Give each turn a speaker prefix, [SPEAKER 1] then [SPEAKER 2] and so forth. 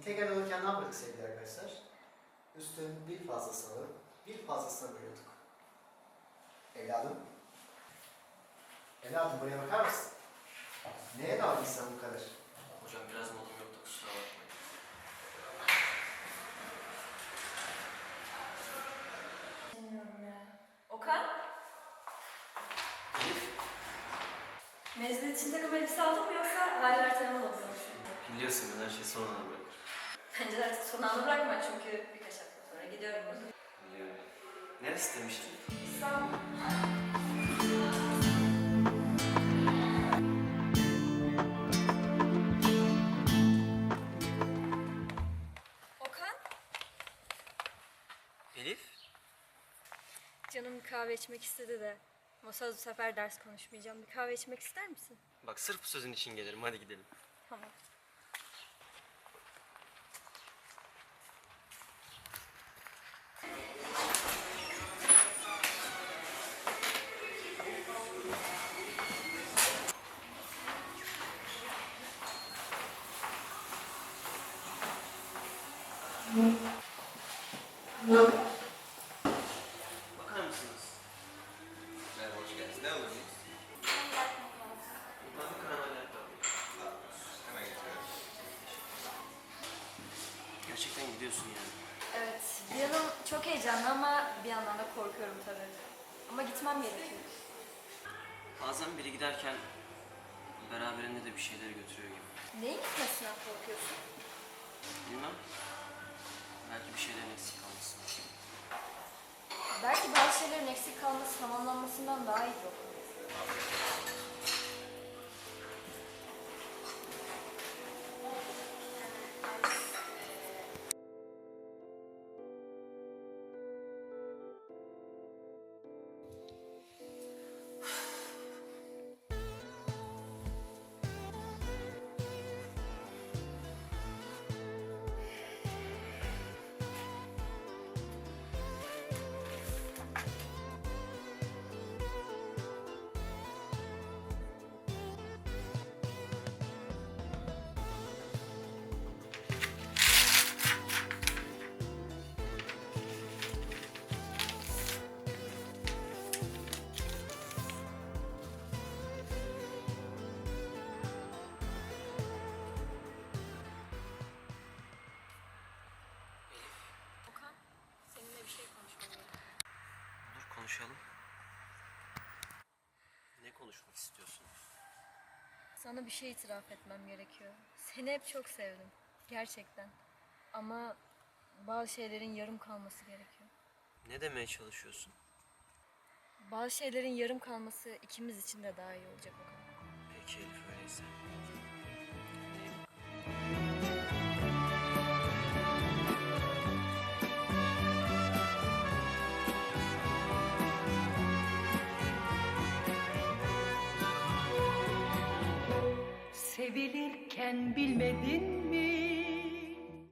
[SPEAKER 1] İntegral alırken ne yapıyorduk sevgili arkadaşlar? Üstün bir fazlasını alıp bir fazlasını bölüyorduk. Evladım. Evladım buraya bakar mısın? Neye daldın sen bu kadar?
[SPEAKER 2] Hocam biraz modum yoktu kusura bakmayın.
[SPEAKER 3] Bilmiyorum ya. Okan? Mezun için takım elbise aldın mı yoksa hala erteleme oldu
[SPEAKER 2] biliyorsun ben her şeyi son ana bırakırım.
[SPEAKER 3] Bence de artık son anda bırakma çünkü birkaç hafta sonra gidiyorum.
[SPEAKER 2] Biliyorum. Neresi demiştin?
[SPEAKER 3] Ol. Okan?
[SPEAKER 2] Elif?
[SPEAKER 3] Canım bir kahve içmek istedi de. Ama söz bu sefer ders konuşmayacağım. Bir kahve içmek ister misin?
[SPEAKER 2] Bak sırf bu sözün için gelirim hadi gidelim.
[SPEAKER 3] Tamam.
[SPEAKER 2] Bakar mısınız? Merhaba hoş geldiniz. Ne alırdınız? Ben bir karamel latte alayım.
[SPEAKER 4] Hemen getiriyorum.
[SPEAKER 2] Gerçekten gidiyorsun yani.
[SPEAKER 3] Evet, bir yanım çok heyecanlı ama bir yandan da korkuyorum tabii. Ama gitmem gerekiyor.
[SPEAKER 2] Bazen biri giderken beraberinde de bir şeyleri götürüyor gibi.
[SPEAKER 3] Neyin gitmesinden korkuyorsun?
[SPEAKER 2] Bilmem. Belki bir şeylerin eksik kalmasın.
[SPEAKER 3] Belki bazı şeylerin eksik kalması tamamlanmasından daha iyi
[SPEAKER 2] olur. Konuşalım. Ne konuşmak istiyorsun?
[SPEAKER 3] Sana bir şey itiraf etmem gerekiyor. Seni hep çok sevdim. Gerçekten. Ama bazı şeylerin yarım kalması gerekiyor.
[SPEAKER 2] Ne demeye çalışıyorsun?
[SPEAKER 3] Bazı şeylerin yarım kalması ikimiz için de daha iyi olacak Okan.
[SPEAKER 2] Peki Elif öyleyse.
[SPEAKER 5] Sevilirken bilmedin mi